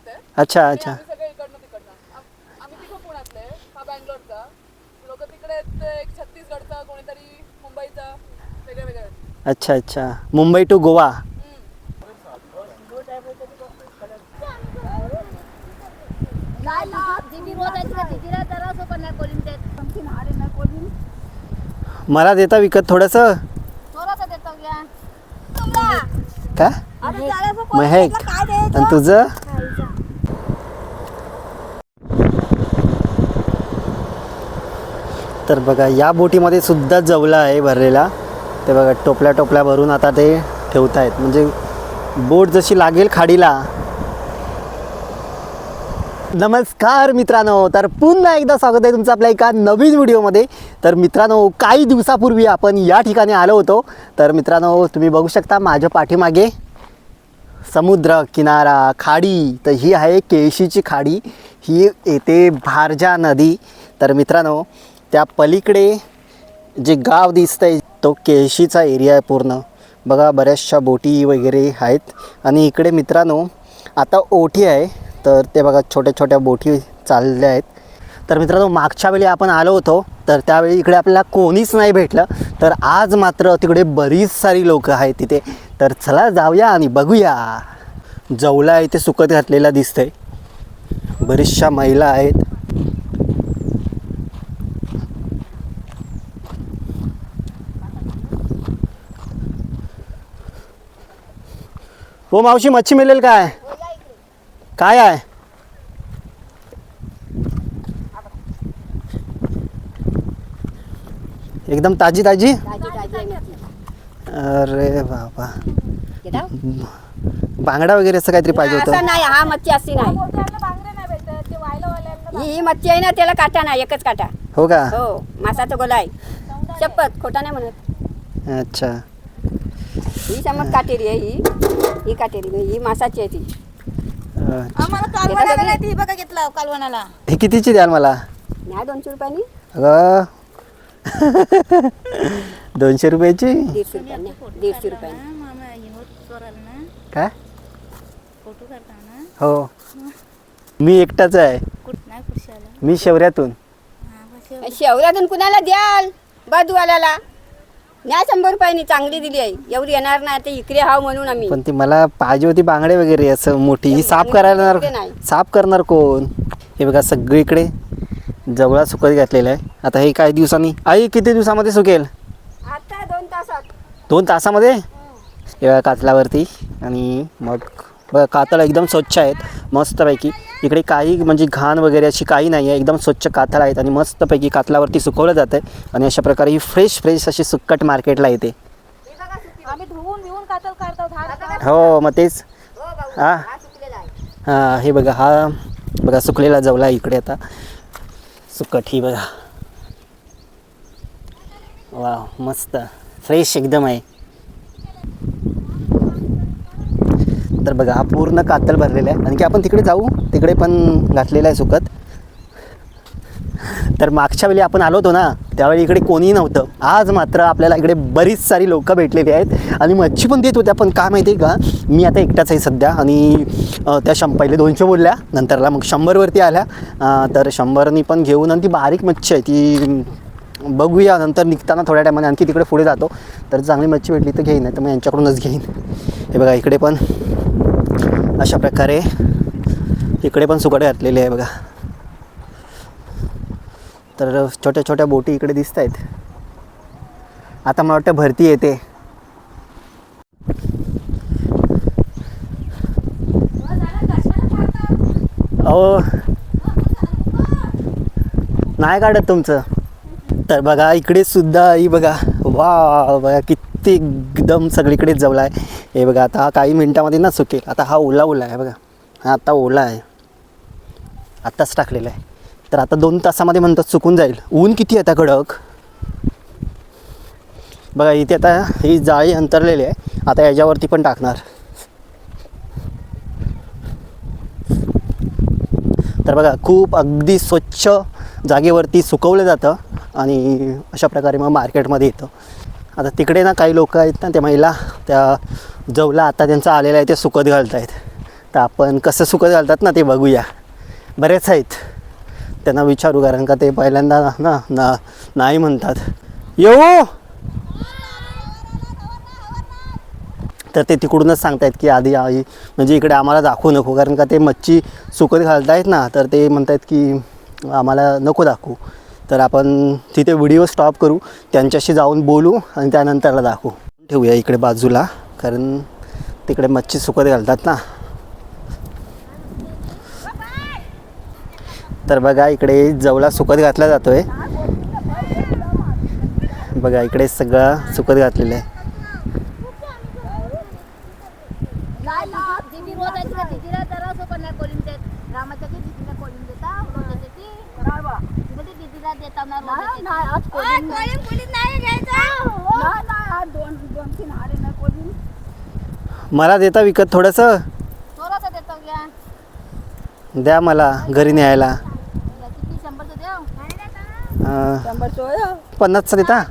पुण्यात आहे अच्छा अच्छा. आम्ही सगळे इकडनं तिकडनं. आम- आम्ही तिघं पुण्यातले हा बँगलोरचा. लोक तिकडे आहेत, ते एक छत्तीसगडचा कोणीतरी मुंबईचा वेगळे वेगळे आहेत. अच्छा अच्छा. मुंबई टू गोवा. मला देता विकत थोडंसं? का काय द्यायचं? आणि तुझं खायचं. तर बघा या बोटीमध्ये सुद्धा जवला आहे भरलेला. ते बघा टोपल्या टोपल्या भरून आता ते ठेवत आहेत म्हणजे बोट जशी लागेल खाडीला. नमस्कार मित्रांनो तर पुन्हा एकदा स्वागत आहे तुमचं आपल्या एका नवीन व्हिडिओमध्ये. तर मित्रांनो काही दिवसापूर्वी आपण या ठिकाणी आलो होतो. तर मित्रांनो तुम्ही बघू शकता माझ्या पाठीमागे समुद्र किनारा खाडी. तर ही आहे केळशीची खाडी. ही येते भारजा नदी. तर मित्रांनो त्या पलीकडे जे गाव दिसतंय तो केळशीचा एरिया आहे पूर्ण. बघा बऱ्याचशा बोटी वगैरे आहेत. आणि इकडे मित्रांनो आता ओठी आहे. तर ते बघा छोट्या छोट्या बोटी चालल्या आहेत. तर मित्रांनो मागच्या वेळी आपण आलो होतो. तर त्यावेळी इकडे आपल्याला कोणीच नाही भेटलं. तर आज मात्र तिकडे बरीच सारी लोकं आहेत तिथे. तर चला जाऊया आणि बघूया. जवला इथे सुकत घातलेला दिसतंय. बरीचशा महिला आहेत. हो मावशी मच्छी मिळेल काय? काय आहे? एकदम ताजी ताजी. अरे बाबा? बांगडा वगैरे असं काहीतरी पाहिजे असं होतं. नाही हा मच्छी अशी नाही. ही मच्छी आहे ना त्याला काटा नाही एकच काटा. हो का? हो मासाचा गोला आहे. शपथ खोटा नाही म्हणत. अच्छा. ही समज काटेरी आहे ही. ही काटेरी नाही, ही मासाची आहे ती. अच्छा. आम्हाला कालवणाला नाही ती बघा घेतला कालवणाला. हे कितीची द्याल मला? नाही दोनशे रुपयांनी. अगं. दोनशे रुपयाची? दीडशे रुपयांनी दीडशे रुपयांनी. मामा ना. काय? फोटो काढताना हो. मी एकटाच आहे. कुठ नाही खुशाला? मी शेवऱ्यातून हा शेवऱ्यातून कुणाला द्याल? बदवाल्याला नाही शंभर रुपयांनी चांगली दिली आहे एवढी येणार नाही ते इकडे हाव म्हणून आम्ही. पण ती मला पाहिजे होती बांगडे वगैरे असं मोठी. ही साफ करायला नाही. साफ करणार कोण? हे बघा सगळीकडे जवळा सुकत घातलेलं आहे. आता हे काही दिवसांनी आई किती दिवसामध्ये सुकेल? आता दोन तासात. दोन तासामध्ये? हे बघा कातलावरती आणि मग बघा कातळ एकदम स्वच्छ आहेत मस्तपैकी. इकडे काही म्हणजे घाण वगैरे अशी काही नाही आहे एकदम स्वच्छ कातळ आहेत आणि मस्तपैकी कातलावरती सुकवलं जातं आहे आणि अशा प्रकारे ही फ्रेश फ्रेश अशी सुक्कट मार्केटला येते. हो मग तेच. हो हा. हा हां बघा हा बघा सुकलेला जवला इकडे आता. सुकट ही बघा. वा मस्त. फ्रेश एकदम आहे. तर बघा हा पूर्ण कातल भरलेला आहे. आणखी आपण तिकडे जाऊ तिकडे पण घातलेला आहे सुकत. तर मागच्या वेळी आपण आलो होतो ना त्यावेळी इकडे कोणीही नव्हतं. आज मात्र आपल्याला इकडे बरीच सारी लोकं भेटलेली आहेत. आणि मच्छी पण देत होत्या पण काय माहिती आहे का मी आता एकटाच आहे सध्या. आणि त्या शं पहिले दोनशे बोलल्या नंतरला मग शंभरवरती आल्या. तर शंभरनी पण घेऊन आणि ती बारीक मच्छी आहे ती बघूया. नंतर निघताना थोड्या टायमाने आणखी तिकडे पुढे जातो. तर चांगली मच्छी भेटली तर घेईन नाही तर मग यांच्याकडूनच घेईन. हे बघा इकडे पण अशा प्रकारे इकडे पण सुकट घातलेले आहे बघा. तर छोट्या छोट्या बोटी इकडे दिसत आहेत. आता मला वाटतं भरती येते. अहो. नाही काढत तुमचं. तर बघा इकडे सुद्धा ही बघा. वा बघा किती ते एकदम सगळीकडेच जवळ आहे. हे बघा आता काही मिनटामध्ये ना सुकेल. आता हा ओला ओला आहे बघा. हा आता ओला आहे. आत्ताच टाकलेला आहे. तर आता दोन तासामध्ये म्हणतात सुकून जाईल. ऊन किती आहे आता कडक? बघा इथे आता ही जाळी अंतरलेली आहे. आता याच्यावरती पण टाकणार. तर बघा खूप अगदी स्वच्छ जागेवरती सुकवलं जातं आणि अशा प्रकारे मग मार्केटमध्ये येतं. आता तिकडे ना काही लोक आहेत ना त्या महिला त्या जवला आता त्यांचा आलेला आहे ते सुकत घालत आहेत तर आपण कसं सुकत घालतात ना ते बघूया. बरेच आहेत. त्यांना विचारू कारण का ते पहिल्यांदा ना ना नाही म्हणतात. येऊ! तर ते तिकडूनच सांगतायत की आधी आई म्हणजे इकडे आम्हाला दाखवू नको कारण का ते मच्छी सुकत घालतायत ना तर ते म्हणतात की आम्हाला नको दाखवू. तर आपण तिथे व्हिडिओ स्टॉप करू त्यांच्याशी जाऊन बोलू आणि त्यानंतरला दाखवू. ठेवूया इकडे बाजूला कारण तिकडे मच्छी सुकत घालतात ना. तर बघा इकडे जवळा सुकत घातला जातोय. बघा इकडे सगळं सुकत घातलेलं आहे. रामाच्या तिला दीदीला सोबत नाही नाही आज कोलिन नाही. घ्यायचा. दोन दोन तीन हारे नाही मला देता विकत थोडंसं? थोडासा देतो घ्या. द्या मला घरी न्यायला. किती? शंभरचं द्या अं, शंभर सोय पन्नासचा देता?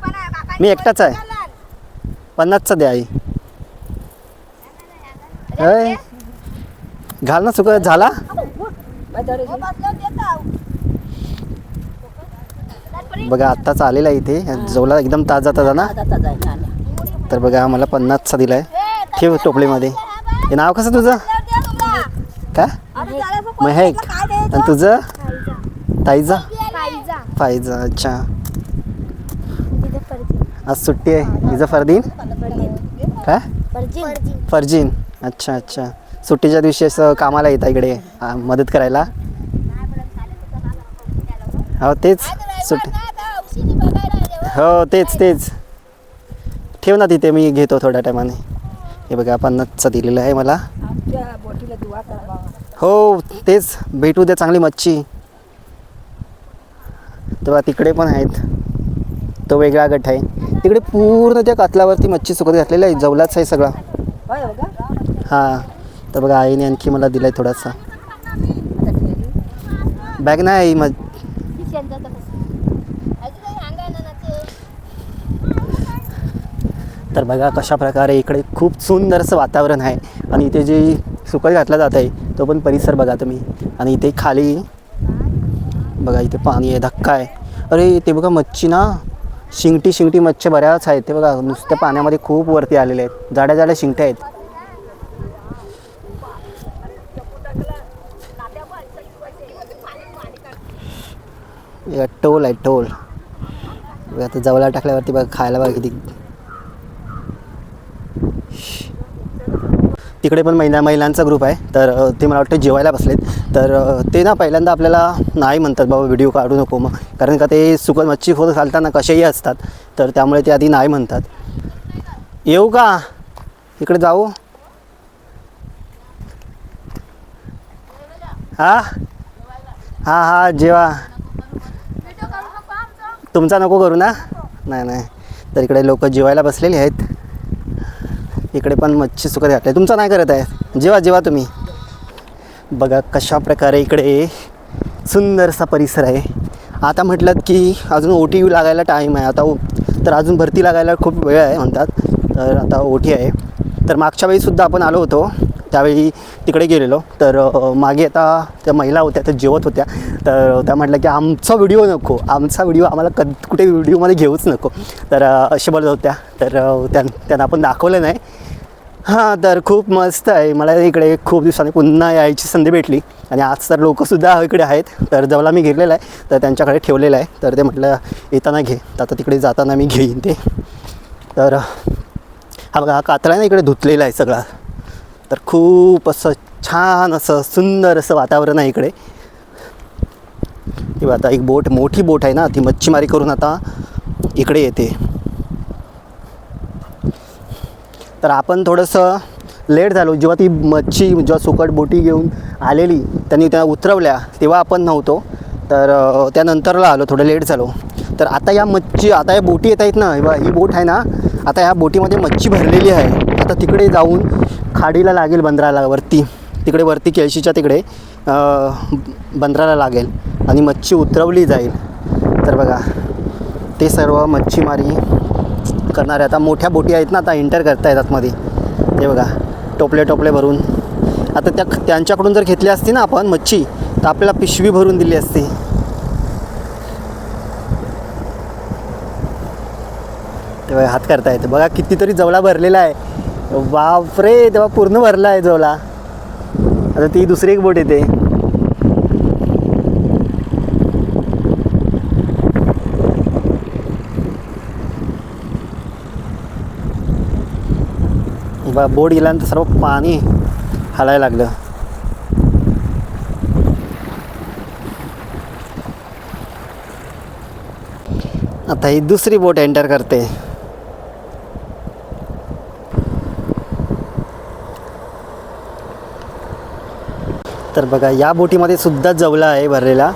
मी एकटाच आहे. पन्नासचा द्या आई. अय घाल ना सुकत झाला? बघा आत्ताच आलेला आहे इथे. जवला एकदम ताजा ताजा ना? तर बघा मला पन्नासचा दिलाय. ठेव टोपलीमध्ये. हे नाव कसं तुझं? का महक. आणि तुझं? ताईजा. फाईजा अच्छा. आज सुट्टी आहे. हिचं फरदीन? काय? फर्जिन. अच्छा अच्छा. सुट्टीच्या दिवशी असं कामाला येतं इकडे मदत करायला? हो तेच. सुट्टी हो तेच तेच. ठेव ना तिथे मी घेतो थोड्या टायमाने. हे बघा पन्नासचं दिलेलं आहे मला. हो तेच. भेटू द्या चांगली मच्छी. तेव्हा तिकडे पण आहेत. तो वेगळा गट आहे. तिकडे पूर्ण त्या कातलावरती मच्छी सुकत घातलेलं आहे. जवलाच आहे सगळा. हो. तर बघा आईने आणखी मला दिला आहे थोडासा. बॅग नाही मग तर बघा कशा प्रकारे इकडे खूप सुंदर असं वातावरण आहे. आणि इथे जे सुकत घातला जात आहे तो पण परिसर बघा तुम्ही. आणि इथे खाली बघा इथे पाणी आहे धक्का आहे. अरे ते बघा मच्छी ना. शिंगटी शिंगटी मच्छी बऱ्याच आहेत. ते बघा नुसत्या पाण्यामध्ये खूप वरती आलेले आहेत. जाड्या जाड्या शिंगट्या आहेत. टोल आहे टोल. आता जवळ टाकल्यावरती बघा खायला बघा किती तिकडे पण महिला महिलांचा ग्रुप आहे. तर ते मला वाटतं जेवायला बसलेत. तर ते ना पहिल्यांदा आपल्याला नाही म्हणतात बाबा व्हिडिओ काढू नको मग. कारण का ते सुकत मच्छी खोद घालताना कसेही असतात. तर त्यामुळे ते आधी नाही म्हणतात. येऊ का? इकडे जाऊ. हा? हा हा जेवा. तुमचा नको करू ना? नाही नाही. तर इकडे लोक जेवायला बसलेले आहेत. इकडे पण मच्छी सुकत घातले. तुमचं नाही करत आहे? जेवा जेवा तुम्ही. बघा कशा प्रकारे इकडे सुंदरसा परिसर आहे. आता म्हटलं की अजून ओ टी लागायला टाईम आहे. आता ओ तर अजून भरती लागायला खूप वेळ आहे म्हणतात. तर आता ओ टी आहे. तर मागच्या वेळीसुद्धा आपण आलो होतो. त्यावेळी तिकडे गेलेलो. तर मागे आता त्या महिला होत्या त्या जेवत होत्या. तर त्या म्हटलं की आमचा व्हिडिओ नको. आमचा व्हिडिओ आम्हाला कद कुठे व्हिडिओमध्ये घेऊच नको. तर असे बोलत होत्या. तर त्यां त्यांना आपण दाखवलं नाही. हां तर खूप मस्त आहे. मला इकडे खूप दिवसांनी पुन्हा यायची संधी भेटली. आणि आज तर लोकंसुद्धा इकडे आहेत. तर जवळ मी घेतलेला आहे. तर त्यांच्याकडे ठेवलेलं आहे. तर ते म्हटलं येताना घे. तर आता तिकडे जाताना मी घेईन ते. तर हा बघा हा कातळा ना इकडे धुतलेला आहे सगळा. तर खूप असं छान असं सुंदर असं वातावरण आहे इकडे. किंवा आता एक बोट मोठी बोट आहे ना ती मच्छीमारी करून आता इकडे येते. तर आपण थोडंसं लेट झालो जेव्हा ती मच्छी जेव्हा सुकट बोटी घेऊन आलेली त्यांनी त्या उतरवल्या तेव्हा आपण नव्हतो. तर त्यानंतरला आलो थोडं लेट झालो. तर आता या मच्छी आता या बोटी येत आहेत ना ही बोट आहे ना आता ह्या बोटीमध्ये मच्छी भरलेली आहे. आता तिकडे जाऊन खाडीला लागेल बंदराला वरती. तिकडे वरती केळशीच्या तिकडे बंदराला लागेल. आणि मच्छी उतरवली जाईल. तर बघा ते सर्व मच्छीमारी करणारे आता मोठ्या बोटी आहेत ना आता एंटर करता येतात मध्ये ते बघा टोपले टोपले भरून. आता त्या त्यांच्याकडून जर घेतली असती ना आपण मच्छी तर आपल्याला पिशवी भरून दिली असती. तेव्हा हात करता येते बघा कितीतरी जवळा भरलेला आहे. बापरे तेव्हा पूर्ण भरला आहे जोला. आता ती दुसरी एक बोट येते. बा बोट गेल्यानंतर सर्व पाणी हलायला लागलं. आता ही दुसरी बोट एंटर करते. तर बघा या बोटीमध्ये सुद्धा जवला आहे भरलेला.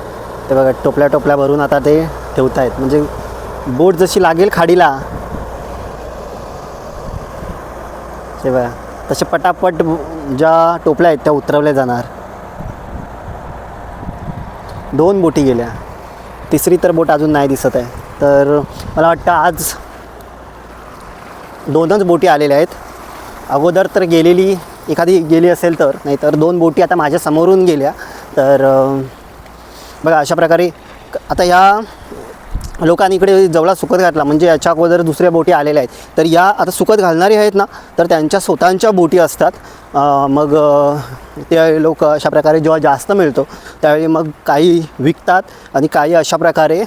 ते बघा टोपल्या टोपल्या भरून आता ते ठेवत आहेत म्हणजे बोट जशी लागेल खाडीला ते बघा तसे पटापट ज्या टोपल्या आहेत त्या उतरवल्या जाणार. दोन बोटी गेल्या. तिसरी तर बोट अजून नाही दिसत आहे. तर मला वाटतं आज दोनच बोटी आलेल्या आहेत. अगोदर तर गेलेली एखादी गेली असेल तर नाहीतर दोन बोटी आता माझ्या समोरून गेल्या. तर बघा अशा प्रकारे आता या लोकांनी इकडे जवळा सुकत घातला. म्हणजे याच्या अगोदर दुसऱ्या बोटी आलेल्या आहेत. तर या आता सुकत घालणारे आहेत ना तर त्यांच्या स्वतःच्या बोटी असतात. मग ते लोक अशा प्रकारे जेव्हा जास्त मिळतो त्यावेळी मग काही विकतात आणि काही अशा प्रकारे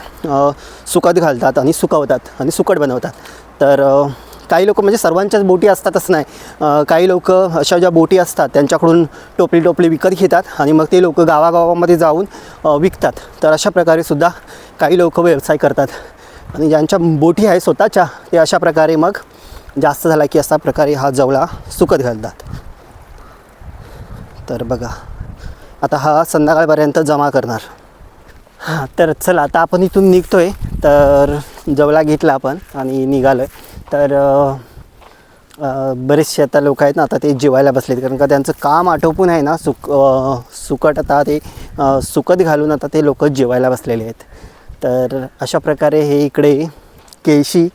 सुकत घालतात आणि सुकवतात आणि सुकट बनवतात. तर काही लोक म्हणजे सर्वांच्याच बोटी असतातच नाही. काही लोक अशा ज्या बोटी असतात त्यांच्याकडून टोपली टोपली विकत घेतात आणि मग ते लोक गावागावामध्ये जाऊन विकतात. तर अशा प्रकारे सुद्धा काही लोक व्यवसाय करतात. आणि ज्यांच्या बोटी आहे स्वतःच्या ते अशा प्रकारे मग जास्त झाला की अशा प्रकारे हा जवळा सुकत घालतात. तर बघा आता हा संध्याकाळपर्यंत जमा करणार. हां तर चला आता आपण इथून निघतो आहे तर जवळा घेतला आपण आणि निघालो आहे तर बरेचसे आता लोक आहेत ना आता ते जेवायला बसलेत. कारण का त्यांचं काम आटोपून आहे ना सुक सुकट आता ते सुकत घालून आता ते लोक जेवायला बसलेले आहेत. तर अशा प्रकारे हे इकडे केळशी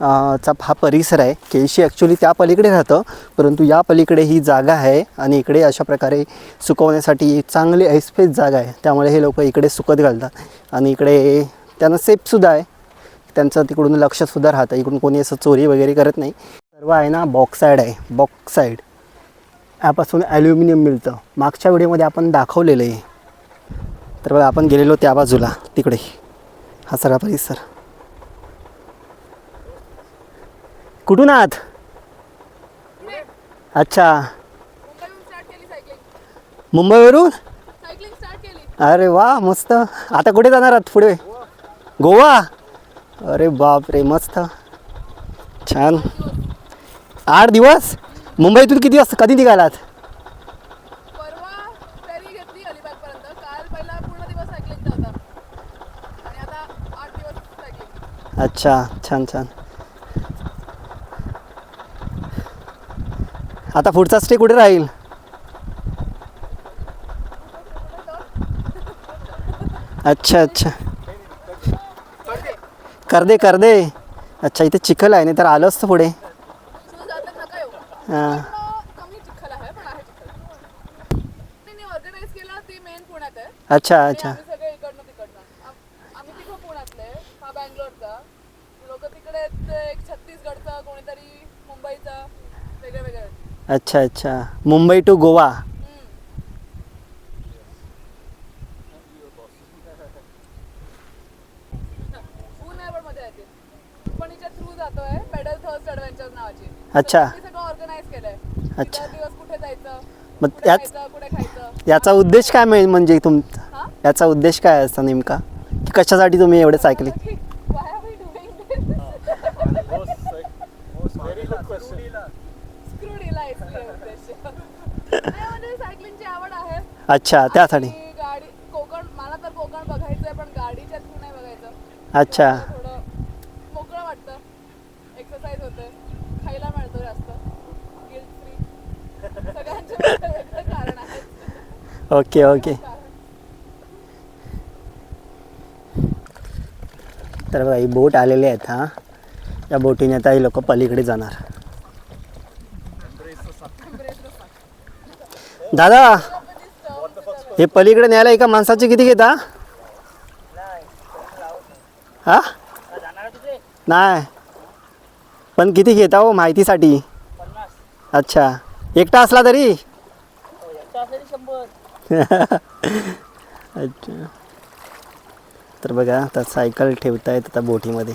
चा हा परिसर आहे. केळशी ॲक्च्युली त्या पलीकडे राहतं परंतु या पलीकडे ही जागा आहे आणि इकडे अशा प्रकारे सुकवण्यासाठी चांगली ऐसपेस जागा आहे. त्यामुळे हे लोक इकडे सुकत घालतात. आणि इकडे त्यांना सेफसुद्धा आहे. त्यांचं तिकडून लक्षसुद्धा राहतं इकडून कोणी असं चोरी वगैरे करत नाही. सर्व आहे ना बॉक्साईड आहे. बॉक्साईड यापासून ॲल्युमिनियम मिळतं. मागच्या व्हिडिओमध्ये आपण दाखवलेलं आहे. तर बघा आपण गेलेलो त्या बाजूला तिकडे. हा सगळा परिसर. कुठून आहात? अच्छा. मुंबईवरून? अरे वा मस्त. आता कुठे जाणार आहात पुढे? गोवा? अरे बाप रे मस्त. छान. आठ दिवस? मुंबईतून किती वाजता कधी निघालात? अच्छा छान छान. आता पुढचा स्टे कुठे राहील? अच्छा अच्छा. कर दे कर दे. अच्छा इथे चिखल आहे नाही तर आलं असतं पुढे. शूज जातात नका येऊ हां. पण कमी चिखल आहे पण आहे गोवा त्यांनी ऑर्गनाईज केला ती मेन पुण्यात आहे अच्छा आणि अच्छा आम्ही सगळे इकडनं तिकडनं आम- आम्ही तिकडं पुण्यातले हा बँगलोरचा लोक तिकडे आहेत, ते एक छत्तीसगडचा कोणीतरी मुंबईचा वेगळे वेगळे आहेत. अच्छा अच्छा मुंबई टू गोवा पुण्यावर मध्ये आहे ती. कंपनीच्या थ्रू जातोय पेडल थर्स्ट ॲडव्हेंचर नावाची अच्छा. तर त्यांनी सगळं ऑर्गनाईज केलंय. अच्छा. किती दिवस कुठे जायचं मग कुठे याच खायचं कुठे खायचं. याचा उद्देश काय म्हणजे तुम हा? याचा उद्देश काय असतो नेमका? की कशासाठी तुम्ही एवढे cycling Why are we doing this? स्क्रूडीला इसलिए उद्देश नाही म्हणजे सायकलिंगची आवड आहे. अच्छा त्यासाठी. आणि गाडी कोकण मला तर कोकण बघायचंय पण गाडीच्या थ्रू नाही बघायचं. अच्छा. थोडं मोकळं वाटतं. एक्सरसाइज होते खायला मिळतो जास्त. गिल्ट फ्री सगळ्यांचे वेगवेगळे कारण आहेत ओके ओके. तर बघा ही बोट आलेली आहेत हां. या बोटीने आता ही लोक पलीकडे जाणार. दादा हे पलीकडे न्यायला एका माणसाचे किती घेता? हा? नाही. पण किती घेता हो माहितीसाठी? अच्छा. एकटा असला तरी? अच्छा. तर बघा आता सायकल ठेवतायत आता बोटीमध्ये.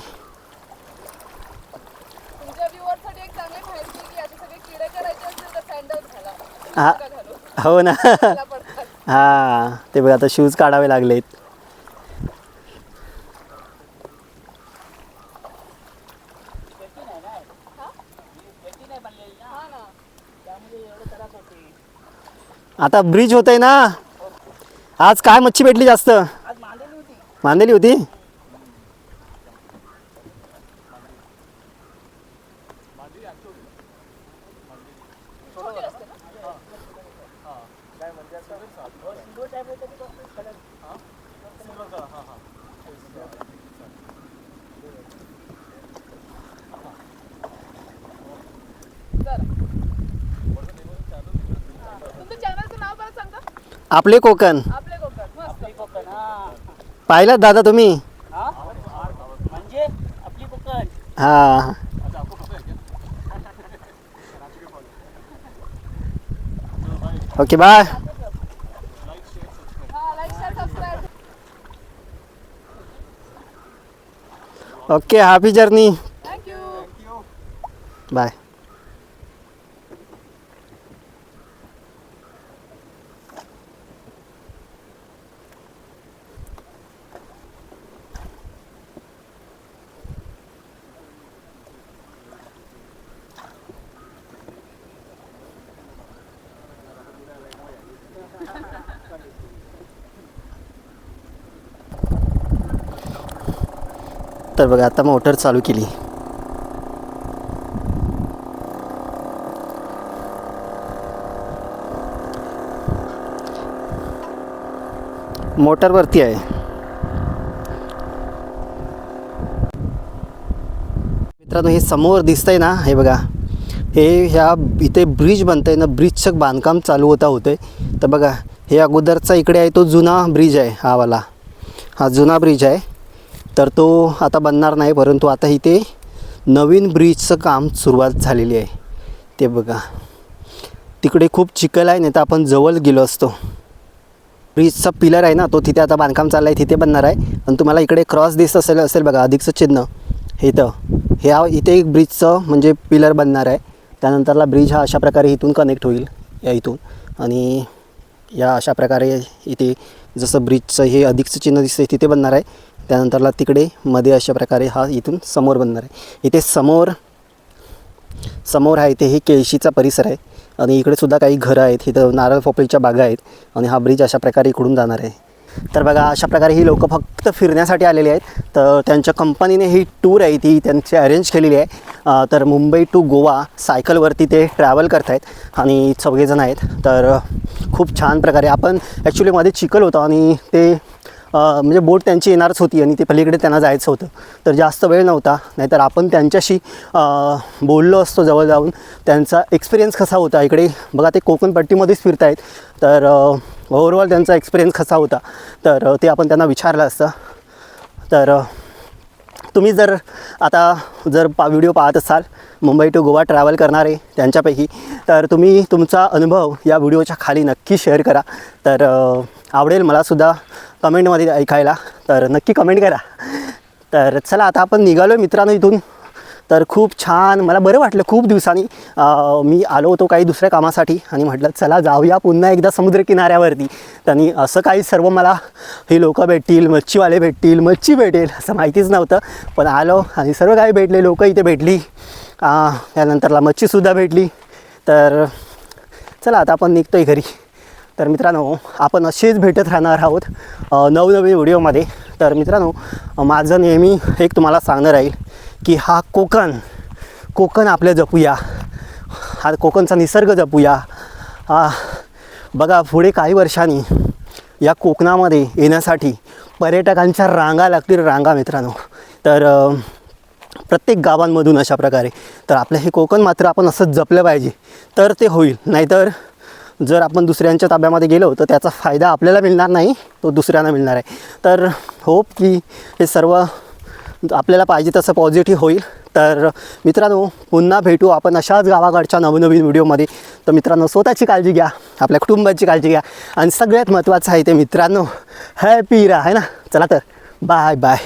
हा. हो ना. हा. ते बघा आता शूज काढावे लागलेत. आता ब्रिज होत आहे ना. आज काय मच्छी भेटली जास्त? मांदेली होती. आपले कोकण. आपले कोकण मस्त. पाहिलं दादा तुम्ही? म्हणजे? आपली कोकण. हा. Okay bye. हा like share subscribe okay happy journey thank you bye. तर बघा आता मोटर चालू केली. मोटरवरती आहे. मित्रांनो हे समोर दिसतंय ना हे बघा. हे ह्या इथे ब्रिज बनतंय ना ब्रिजचं बांधकाम चालू होता होतंय. तर बघा हे अगोदरचा इकडे आहे तो जुना ब्रिज आहे हा वाला. हा जुना ब्रिज आहे. तर तो आता बनणार नाही परंतु आता इथे नवीन ब्रिजचं काम सुरुवात झालेली आहे. ते बघा. तिकडे खूप चिखल आहे नाही तर आपण जवळ गेलो असतो. ब्रिजचा पिलर आहे ना तो तिथे आता बांधकाम चाललं आहे तिथे बनणार आहे. आणि तुम्हाला इकडे क्रॉस दिसत असेल असेल बघा अधिकचं चिन्ह. हे इथं. हे इथे एक ब्रिजचं म्हणजे पिलर बनणार आहे. त्यानंतरला ब्रिज हा अशा प्रकारे इथून कनेक्ट होईल या इथून. आणि या अशा प्रकारे इथे जसं ब्रिजचं हे अधिकचं चिन्ह दिसतं तिथे बनणार आहे. त्यानंतरला तिकडे मध्ये अशा प्रकारे हा इथून समोर बनणार आहे. इथे समोर समोर आहे इथे हे केळशीचा परिसर आहे. आणि इकडे सुद्धा काही घरं आहेत. इथं नारळ पोपळीच्या बागा आहेत. आणि हा ब्रिज अशा प्रकारे इकडून जाणार आहे. तर बघा अशा प्रकारे ही लोकं फक्त फिरण्यासाठी आलेली आहेत. तर त्यांच्या कंपनीने ही टूर आहे ती त्यांची अरेंज केलेली आहे. तर मुंबई टू गोवा सायकलवरती ते ट्रॅव्हल करत आहेत आणि सगळेजण आहेत. तर खूप छान प्रकारे आपण ॲक्च्युली मध्ये चिखल होतो. आणि ते म्हणजे बोट त्यांची येणारच होती आणि ते पलीकडे त्यांना जायचं होतं. तर जास्त वेळ नव्हता नाहीतर आपण त्यांच्याशी बोललो असतो जवळ जाऊन. त्यांचा एक्सपिरियन्स कसा होता? इकडे बघा ते कोकणपट्टीमध्येच फिरत आहेत तर ओव्हरऑल त्यांचा एक्सपिरियन्स कसा होता? तर ते आपण त्यांना विचारलं असतं. तर तुम्ही जर आता जर पा व्हिडिओ पाहत असाल मुंबई टू गोवा ट्रॅव्हल करणारे त्यांच्यापैकी तर तुम्ही तुमचा अनुभव या व्हिडिओच्या खाली नक्की शेअर करा. तर आवडेल मलासुद्धा कमेंटमध्ये ऐकायला. तर नक्की कमेंट करा. तर चला आता आपण निघालो आहे मित्रांनो इथून. तर खूप छान मला बरं वाटलं खूप दिवसांनी मी आलो होतो काही दुसऱ्या कामासाठी आणि म्हटलं चला जाऊया पुन्हा एकदा समुद्रकिनाऱ्यावरती. त्यांनी असं काही सर्व मला हे लोकं भेटतील मच्छीवाले भेटतील मच्छी भेटेल असं माहितीच नव्हतं. पण आलो आणि सर्व काही भेटले लोक इथे भेटली. त्यानंतरला मच्छीसुद्धा भेटली. तर चला आता आपण निघतो आहे घरी. तर मित्रांनो आपण असेच भेटत राहणार आहोत नवनवीन व्हिडिओमध्ये. तर मित्रांनो माझं नेहमी एक तुम्हाला सांगणं राहील की हा कोकण कोकण आपलं जपूया. हा कोकणचा निसर्ग जपूया. हा बघा पुढे काही वर्षांनी या कोकणामध्ये येण्यासाठी पर्यटकांच्या रांगा लागतील रांगा मित्रांनो. तर प्रत्येक गावांमधून अशा प्रकारे. तर आपलं हे कोकण मात्र आपण असंच जपलं पाहिजे. तर ते होईल. नाहीतर जर आपण दुसऱ्यांच्या ताब्यामध्ये गेलो तर त्याचा फायदा आपल्याला मिळणार नाही तो दुसऱ्यांना मिळणार आहे. तर होप की हे सर्व आपल्याला पाहिजे तसं पॉझिटिव्ह होईल. तर मित्रांनो पुन्हा भेटू आपण अशाच गावाकडच्या नवनवीन व्हिडिओमध्ये. तर मित्रांनो स्वतःची काळजी घ्या आपल्या कुटुंबाची काळजी घ्या. आणि सगळ्यात महत्त्वाचं आहे ते मित्रांनो हॅपी राहा आहे ना? चला तर बाय बाय